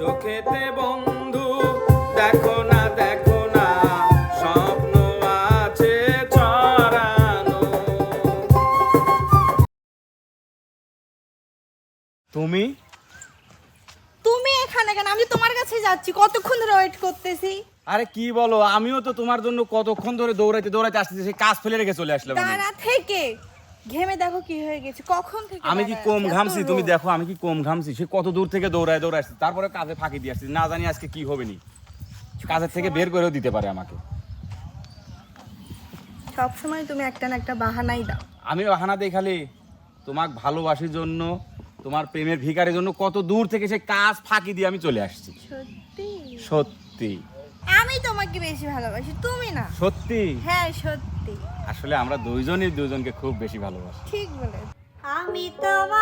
চোখেতে বন্ধু দেখো না দেখো না স্বপ্ন আছে ছড়ানো। তুমি? তুমি এখানে কেন? আমি তোমার কাছে যাচ্ছি। কতক্ষণ ধরে ওয়েট করতেছি? আরে কি বলো? আমিও তো তোমার জন্য কতক্ষণ ধরে দৌড়াইতে দৌড়াইতে আসতেছি সেই কাজ ফেলে রেখে চলে আসলাম। দাঁড়া থেকে। ঘেমে দেখো কি হয়ে গেছে কখন থেকে আমি কি কম? ঘামছি? তুমি দেখো আমি কি কম ঘামছি? সে কত দূর থেকে দৌড়ায় দৌড়ায় আসছে। তারপরে কাজে ফাঁকি দিয়ে আসছি। না জানি আজকে কি হবে নি। কাজের থেকে বের করেও দিতে পারে আমাকে। সবসময় তুমি একটা না একটা বাহানাই দাও। আমি বাহানা দেখালে তোমাক ভালোবাসির জন্য তোমার প্রেমের ভিকারের জন্য কত দূর থেকে সে কাজ ফাঁকি দিয়ে আমি চলে আসছি। সত্যি? সত্যি। আমি তোমাকে বেশি ভালোবাসি তুমি না। সত্যি? হ্যাঁ সত্যি। আসলে আমরা দুইজনই দুজনকে খুব বেশি ভালোবাসি। ঠিক বলে আমি প্রেম